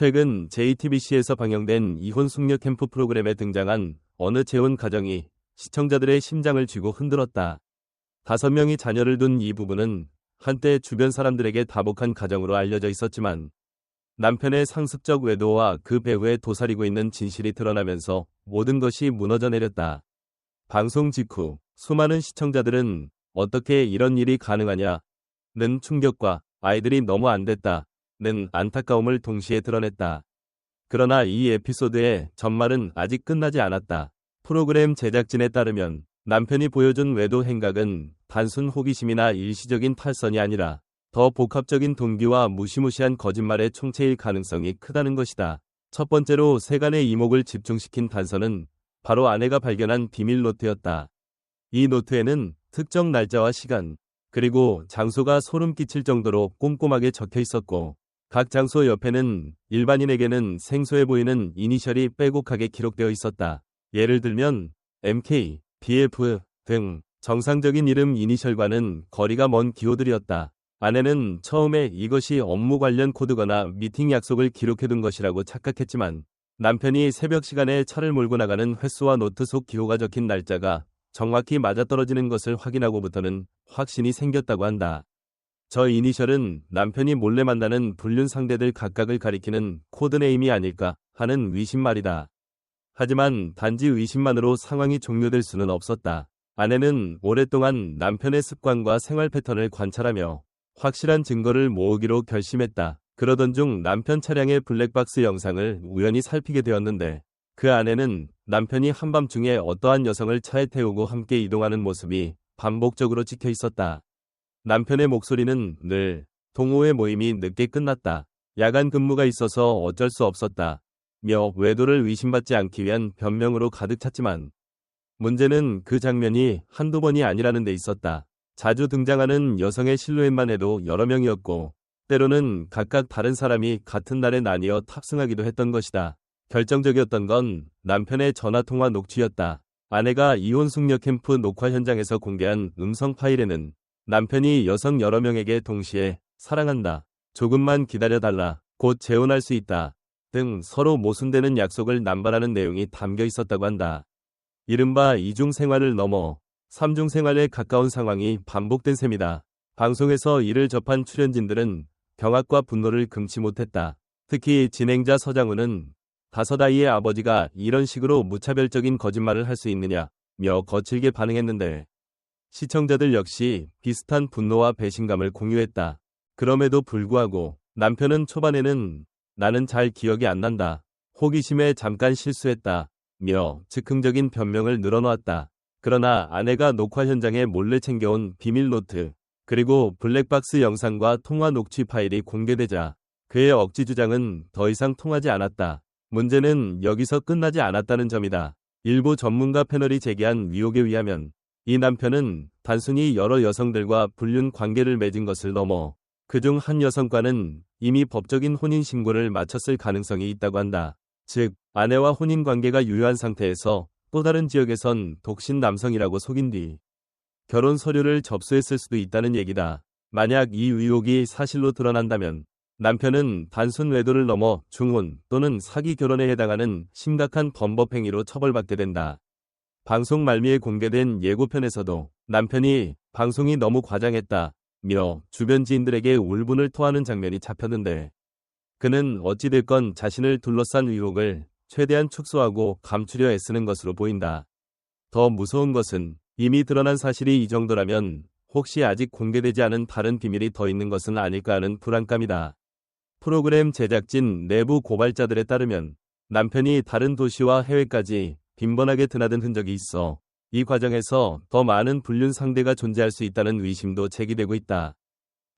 최근 JTBC에서 방영된 이혼 숙녀 캠프 프로그램에 등장한 어느 재혼 가정이 시청자들의 심장을 쥐고 흔들었다. 다섯 명이 자녀를 둔 이 부부는 한때 주변 사람들에게 다복한 가정으로 알려져 있었지만 남편의 상습적 외도와 그 배후에 도사리고 있는 진실이 드러나면서 모든 것이 무너져 내렸다. 방송 직후 수많은 시청자들은 어떻게 이런 일이 가능하냐 는 충격과 아이들이 너무 안 됐다 는 안타까움을 동시에 드러냈다. 그러나 이 에피소드의 전말은 아직 끝나지 않았다. 프로그램 제작진에 따르면 남편이 보여준 외도 행각은 단순 호기심이나 일시적인 탈선이 아니라 더 복합적인 동기와 무시무시한 거짓말의 총체일 가능성이 크다는 것이다. 첫 번째로 세간의 이목을 집중시킨 단서는 바로 아내가 발견한 비밀 노트였다. 이 노트에는 특정 날짜와 시간, 그리고 장소가 소름 끼칠 정도로 꼼꼼하게 적혀 있었고, 각 장소 옆에는 일반인에게는 생소해 보이는 이니셜이 빼곡하게 기록되어 있었다. 예를 들면 MK, BF 등 정상적인 이름 이니셜과는 거리가 먼 기호들이었다. 아내는 처음에 이것이 업무 관련 코드거나 미팅 약속을 기록해둔 것이라고 착각했지만 남편이 새벽 시간에 차를 몰고 나가는 횟수와 노트 속 기호가 적힌 날짜가 정확히 맞아떨어지는 것을 확인하고부터는 확신이 생겼다고 한다. 저 이니셜은 남편이 몰래 만나는 불륜 상대들 각각을 가리키는 코드네임이 아닐까 하는 의심말이다. 하지만 단지 의심만으로 상황이 종료될 수는 없었다. 아내는 오랫동안 남편의 습관과 생활 패턴을 관찰하며 확실한 증거를 모으기로 결심했다. 그러던 중 남편 차량의 블랙박스 영상을 우연히 살피게 되었는데 그 안에는 남편이 한밤중에 어떠한 여성을 차에 태우고 함께 이동하는 모습이 반복적으로 찍혀 있었다. 남편의 목소리는 늘 동호회 모임이 늦게 끝났다. 야간 근무가 있어서 어쩔 수 없었다. 며 외도를 의심받지 않기 위한 변명으로 가득 찼지만 문제는 그 장면이 한두 번이 아니라는 데 있었다. 자주 등장하는 여성의 실루엣만 해도 여러 명이었고 때로는 각각 다른 사람이 같은 날에 나뉘어 탑승하기도 했던 것이다. 결정적이었던 건 남편의 전화통화 녹취였다. 아내가 이혼 숙녀 캠프 녹화 현장에서 공개한 음성 파일에는 남편이 여성 여러 명에게 동시에 사랑한다. 조금만 기다려달라. 곧 재혼할 수 있다. 등 서로 모순되는 약속을 남발하는 내용이 담겨 있었다고 한다. 이른바 이중 생활을 넘어 삼중 생활에 가까운 상황이 반복된 셈이다. 방송에서 이를 접한 출연진들은 경악과 분노를 금치 못했다. 특히 진행자 서장훈은 다섯 아이의 아버지가 이런 식으로 무차별적인 거짓말을 할 수 있느냐 며 거칠게 반응했는데 시청자들 역시 비슷한 분노와 배신감을 공유했다. 그럼에도 불구하고 남편은 초반에는 나는 잘 기억이 안 난다. 호기심에 잠깐 실수했다. 며 즉흥적인 변명을 늘어놓았다. 그러나 아내가 녹화 현장에 몰래 챙겨온 비밀 노트, 그리고 블랙박스 영상과 통화 녹취 파일이 공개되자 그의 억지 주장은 더 이상 통하지 않았다. 문제는 여기서 끝나지 않았다는 점이다. 일부 전문가 패널이 제기한 위혹에 의하면 이 남편은 단순히 여러 여성들과 불륜 관계를 맺은 것을 넘어 그중 한 여성과는 이미 법적인 혼인 신고를 마쳤을 가능성이 있다고 한다. 즉, 아내와 혼인 관계가 유효한 상태에서 또 다른 지역에선 독신 남성이라고 속인 뒤 결혼 서류를 접수했을 수도 있다는 얘기다. 만약 이 의혹이 사실로 드러난다면 남편은 단순 외도를 넘어 중혼 또는 사기 결혼에 해당하는 심각한 범법 행위로 처벌받게 된다. 방송 말미에 공개된 예고편에서도 남편이 방송이 너무 과장했다 며 주변 지인들에게 울분을 토하는 장면이 잡혔는데 그는 어찌됐건 자신을 둘러싼 의혹을 최대한 축소하고 감추려 애쓰는 것으로 보인다. 더 무서운 것은 이미 드러난 사실이 이 정도라면 혹시 아직 공개되지 않은 다른 비밀이 더 있는 것은 아닐까 하는 불안감이다. 프로그램 제작진 내부 고발자들에 따르면 남편이 다른 도시와 해외까지 빈번하게 드나든 흔적이 있어 이 과정에서 더 많은 불륜 상대가 존재할 수 있다는 의심도 제기되고 있다.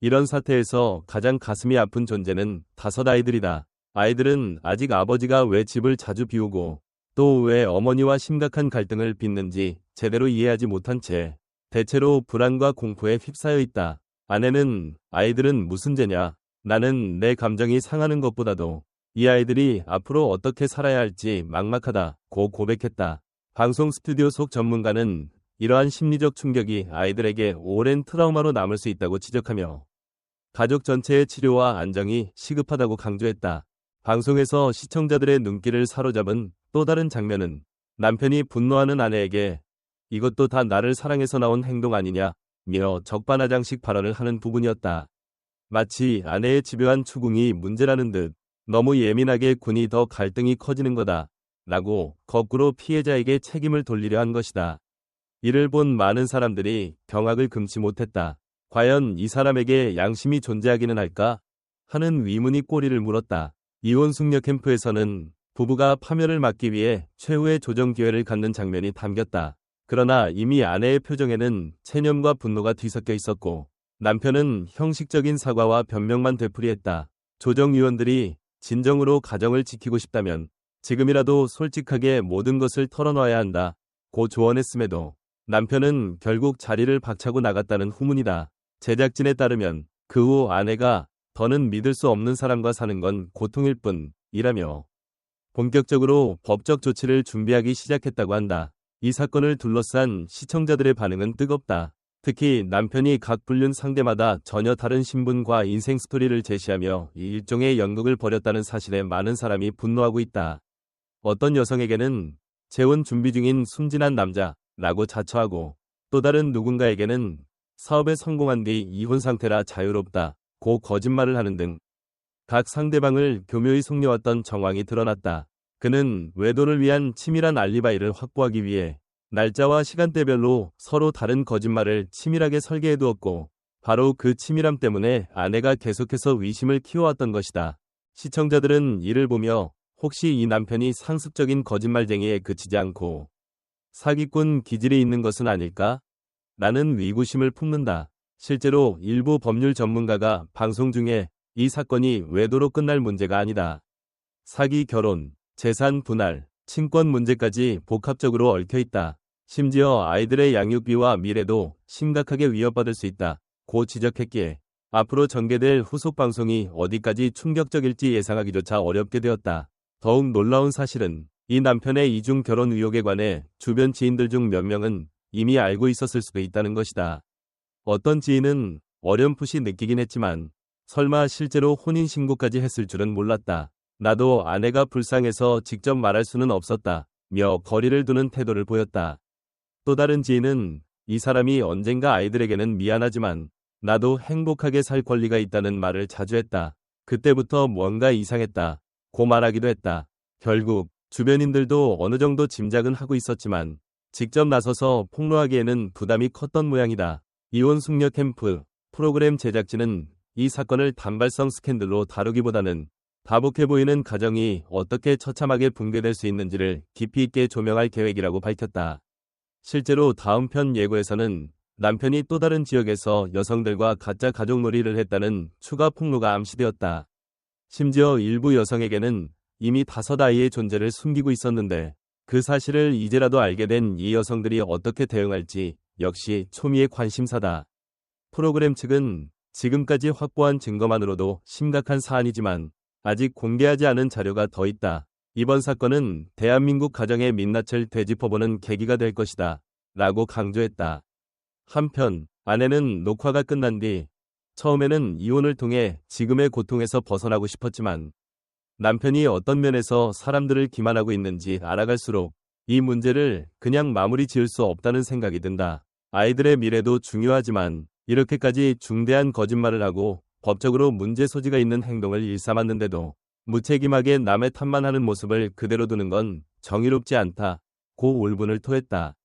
이런 사태에서 가장 가슴이 아픈 존재는 다섯 아이들이다. 아이들은 아직 아버지가 왜 집을 자주 비우고 또 왜 어머니와 심각한 갈등을 빚는지 제대로 이해하지 못한 채 대체로 불안과 공포에 휩싸여 있다. 아내는 아이들은 무슨 죄냐? 나는 내 감정이 상하는 것보다도 이 아이들이 앞으로 어떻게 살아야 할지 막막하다고 고백했다. 방송 스튜디오 속 전문가는 이러한 심리적 충격이 아이들에게 오랜 트라우마로 남을 수 있다고 지적하며 가족 전체의 치료와 안정이 시급하다고 강조했다. 방송에서 시청자들의 눈길을 사로잡은 또 다른 장면은 남편이 분노하는 아내에게 이것도 다 나를 사랑해서 나온 행동 아니냐 며 적반하장식 발언을 하는 부분이었다. 마치 아내의 집요한 추궁이 문제라는 듯 너무 예민하게 군이 더 갈등이 커지는 거다. 라고 거꾸로 피해자에게 책임을 돌리려 한 것이다. 이를 본 많은 사람들이 경악을 금치 못했다. 과연 이 사람에게 양심이 존재하기는 할까? 하는 위문이 꼬리를 물었다. 이혼 숙녀 캠프에서는 부부가 파멸을 막기 위해 최후의 조정 기회를 갖는 장면이 담겼다. 그러나 이미 아내의 표정에는 체념과 분노가 뒤섞여 있었고 남편은 형식적인 사과와 변명만 되풀이했다. 조정위원들이 진정으로 가정을 지키고 싶다면 지금이라도 솔직하게 모든 것을 털어놔야 한다. 고 조언했음에도 남편은 결국 자리를 박차고 나갔다는 후문이다. 제작진에 따르면 그 후 아내가 더는 믿을 수 없는 사람과 사는 건 고통일 뿐 이라며 본격적으로 법적 조치를 준비하기 시작했다고 한다. 이 사건을 둘러싼 시청자들의 반응은 뜨겁다. 특히 남편이 각 불륜 상대마다 전혀 다른 신분과 인생 스토리를 제시하며 일종의 연극을 벌였다는 사실에 많은 사람이 분노하고 있다. 어떤 여성에게는 재혼 준비 중인 순진한 남자라고 자처하고 또 다른 누군가에게는 사업에 성공한 뒤 이혼 상태라 자유롭다 고 거짓말을 하는 등 각 상대방을 교묘히 속여왔던 정황이 드러났다. 그는 외도를 위한 치밀한 알리바이를 확보하기 위해 날짜와 시간대별로 서로 다른 거짓말을 치밀하게 설계해 두었고 바로 그 치밀함 때문에 아내가 계속해서 의심을 키워왔던 것이다. 시청자들은 이를 보며 혹시 이 남편이 상습적인 거짓말쟁이에 그치지 않고 사기꾼 기질이 있는 것은 아닐까? 라는 위구심을 품는다. 실제로 일부 법률 전문가가 방송 중에 이 사건이 외도로 끝날 문제가 아니다. 사기 결혼, 재산 분할, 친권 문제까지 복합적으로 얽혀 있다. 심지어 아이들의 양육비와 미래도 심각하게 위협받을 수 있다. 고 지적했기에 앞으로 전개될 후속 방송이 어디까지 충격적일지 예상하기조차 어렵게 되었다. 더욱 놀라운 사실은 이 남편의 이중 결혼 의혹에 관해 주변 지인들 중 몇 명은 이미 알고 있었을 수도 있다는 것이다. 어떤 지인은 어렴풋이 느끼긴 했지만 설마 실제로 혼인신고까지 했을 줄은 몰랐다. 나도 아내가 불쌍해서 직접 말할 수는 없었다. 며 거리를 두는 태도를 보였다. 또 다른 지인은 이 사람이 언젠가 아이들에게는 미안하지만 나도 행복하게 살 권리가 있다는 말을 자주 했다. 그때부터 뭔가 이상했다. 고 말하기도 했다. 결국 주변인들도 어느 정도 짐작은 하고 있었지만 직접 나서서 폭로하기에는 부담이 컸던 모양이다. 이혼 숙녀 캠프 프로그램 제작진은 이 사건을 단발성 스캔들로 다루기보다는 다복해 보이는 가정이 어떻게 처참하게 붕괴될 수 있는지를 깊이 있게 조명할 계획이라고 밝혔다. 실제로 다음 편 예고에서는 남편이 또 다른 지역에서 여성들과 가짜 가족놀이를 했다는 추가 폭로가 암시되었다. 심지어 일부 여성에게는 이미 다섯 아이의 존재를 숨기고 있었는데 그 사실을 이제라도 알게 된 이 여성들이 어떻게 대응할지 역시 초미의 관심사다. 프로그램 측은 지금까지 확보한 증거만으로도 심각한 사안이지만 아직 공개하지 않은 자료가 더 있다. 이번 사건은 대한민국 가정의 민낯을 되짚어보는 계기가 될 것이다. 라고 강조했다. 한편 아내는 녹화가 끝난 뒤 처음에는 이혼을 통해 지금의 고통에서 벗어나고 싶었지만 남편이 어떤 면에서 사람들을 기만하고 있는지 알아갈수록 이 문제를 그냥 마무리 지을 수 없다는 생각이 든다. 아이들의 미래도 중요하지만 이렇게까지 중대한 거짓말을 하고 법적으로 문제 소지가 있는 행동을 일삼았는데도 무책임하게 남의 탓만 하는 모습을 그대로 두는 건 정의롭지 않다. 고 울분을 토했다.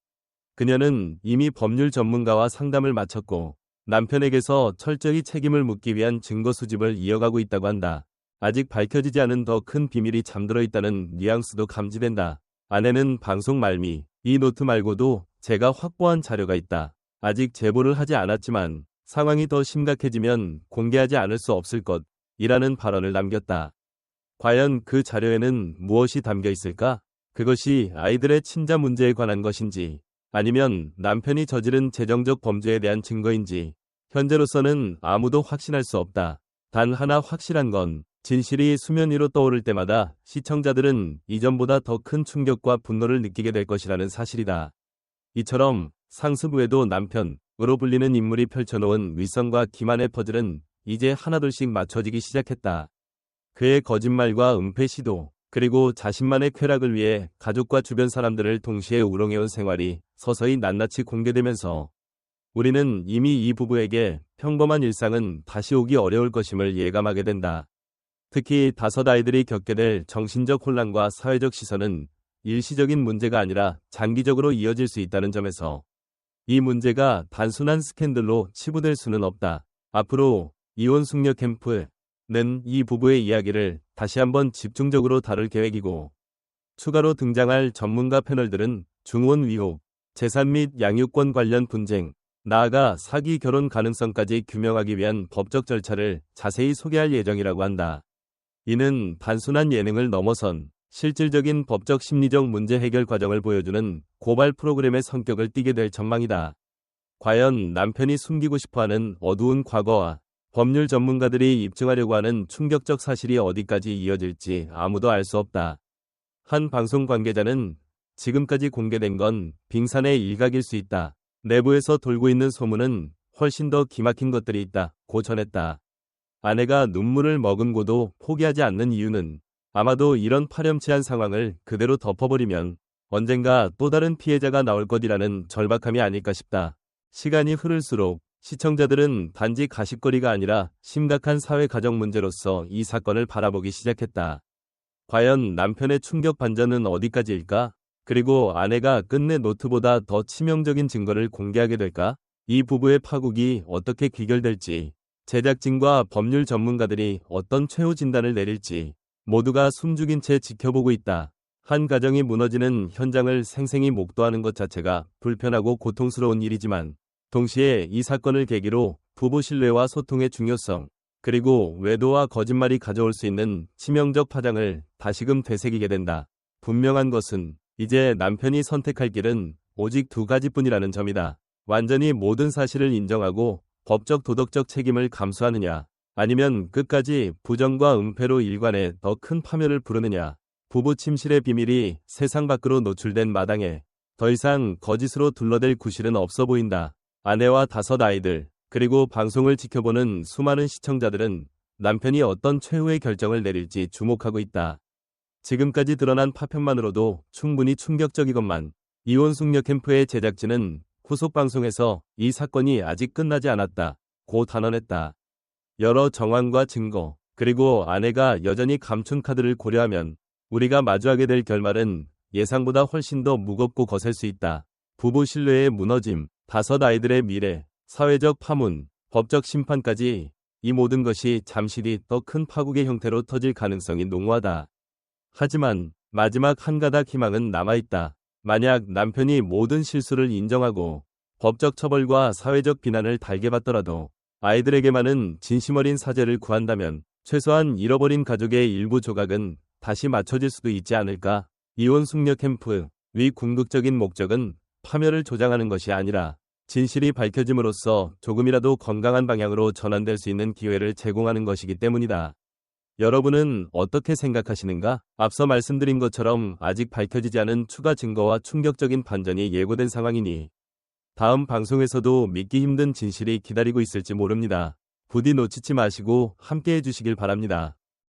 그녀는 이미 법률 전문가와 상담을 마쳤고 남편에게서 철저히 책임을 묻기 위한 증거 수집을 이어가고 있다고 한다. 아직 밝혀지지 않은 더 큰 비밀이 잠들어 있다는 뉘앙스도 감지된다. 아내는 방송 말미 이 노트 말고도 제가 확보한 자료가 있다. 아직 제보를 하지 않았지만 상황이 더 심각해지면 공개하지 않을 수 없을 것이라는 발언을 남겼다. 과연 그 자료에는 무엇이 담겨 있을까? 그것이 아이들의 친자 문제에 관한 것인지 아니면 남편이 저지른 재정적 범죄에 대한 증거인지 현재로서는 아무도 확신할 수 없다. 단 하나 확실한 건 진실이 수면 위로 떠오를 때마다 시청자들은 이전보다 더 큰 충격과 분노를 느끼게 될 것이라는 사실이다. 이처럼 상습 외도 남편으로 불리는 인물이 펼쳐놓은 윗선과 기만의 퍼즐은 이제 하나둘씩 맞춰지기 시작했다. 그의 거짓말과 은폐 시도, 그리고 자신만의 쾌락을 위해 가족과 주변 사람들을 동시에 우롱해온 생활이 서서히 낱낱이 공개되면서 우리는 이미 이 부부에게 평범한 일상은 다시 오기 어려울 것임을 예감하게 된다. 특히 다섯 아이들이 겪게 될 정신적 혼란과 사회적 시선은 일시적인 문제가 아니라 장기적으로 이어질 수 있다는 점에서 이 문제가 단순한 스캔들로 치부될 수는 없다. 앞으로 이혼 숙녀 캠프 는 이 부부의 이야기를 다시 한번 집중적으로 다룰 계획이고 추가로 등장할 전문가 패널들은 중원 위호, 재산 및 양육권 관련 분쟁, 나아가 사기 결혼 가능성까지 규명하기 위한 법적 절차를 자세히 소개할 예정이라고 한다. 이는 단순한 예능을 넘어선 실질적인 법적 심리적 문제 해결 과정을 보여주는 고발 프로그램의 성격을 띠게 될 전망이다. 과연 남편이 숨기고 싶어하는 어두운 과거와 법률 전문가들이 입증하려고 하는 충격적 사실이 어디까지 이어질지 아무도 알 수 없다. 한 방송 관계자는 지금까지 공개된 건 빙산의 일각일 수 있다. 내부에서 돌고 있는 소문은 훨씬 더 기막힌 것들이 있다. 고 전했다. 아내가 눈물을 머금고도 포기하지 않는 이유는 아마도 이런 파렴치한 상황을 그대로 덮어버리면 언젠가 또 다른 피해자가 나올 것이라는 절박함이 아닐까 싶다. 시간이 흐를수록 시청자들은 단지 가십거리가 아니라 심각한 사회 가정 문제로서 이 사건을 바라보기 시작했다. 과연 남편의 충격 반전은 어디까지일까? 그리고 아내가 끝내 노트보다 더 치명적인 증거를 공개하게 될까? 이 부부의 파국이 어떻게 귀결될지, 제작진과 법률 전문가들이 어떤 최후 진단을 내릴지, 모두가 숨죽인 채 지켜보고 있다. 한 가정이 무너지는 현장을 생생히 목도하는 것 자체가 불편하고 고통스러운 일이지만 동시에 이 사건을 계기로 부부 신뢰와 소통의 중요성 그리고 외도와 거짓말이 가져올 수 있는 치명적 파장을 다시금 되새기게 된다. 분명한 것은 이제 남편이 선택할 길은 오직 두 가지뿐이라는 점이다. 완전히 모든 사실을 인정하고 법적 도덕적 책임을 감수하느냐 아니면 끝까지 부정과 은폐로 일관해 더 큰 파멸을 부르느냐. 부부 침실의 비밀이 세상 밖으로 노출된 마당에 더 이상 거짓으로 둘러댈 구실은 없어 보인다. 아내와 다섯 아이들, 그리고 방송을 지켜보는 수많은 시청자들은 남편이 어떤 최후의 결정을 내릴지 주목하고 있다. 지금까지 드러난 파편만으로도 충분히 충격적이건만 이혼 숙녀 캠프의 제작진은 후속 방송에서 이 사건이 아직 끝나지 않았다. 고 단언했다. 여러 정황과 증거, 그리고 아내가 여전히 감춘 카드를 고려하면 우리가 마주하게 될 결말은 예상보다 훨씬 더 무겁고 거셀 수 있다. 부부 신뢰의 무너짐, 다섯 아이들의 미래, 사회적 파문, 법적 심판까지 이 모든 것이 잠시 뒤 더 큰 파국의 형태로 터질 가능성이 농후하다. 하지만 마지막 한 가닥 희망은 남아있다. 만약 남편이 모든 실수를 인정하고 법적 처벌과 사회적 비난을 달게 받더라도 아이들에게만은 진심 어린 사죄를 구한다면 최소한 잃어버린 가족의 일부 조각은 다시 맞춰질 수도 있지 않을까. 이혼 숙녀 캠프 위 궁극적인 목적은 파멸을 조장하는 것이 아니라 진실이 밝혀짐으로써 조금이라도 건강한 방향으로 전환될 수 있는 기회를 제공하는 것이기 때문이다. 여러분은 어떻게 생각하시는가? 앞서 말씀드린 것처럼 아직 밝혀지지 않은 추가 증거와 충격적인 반전이 예고된 상황이니 다음 방송에서도 믿기 힘든 진실이 기다리고 있을지 모릅니다. 부디 놓치지 마시고 함께 해주시길 바랍니다.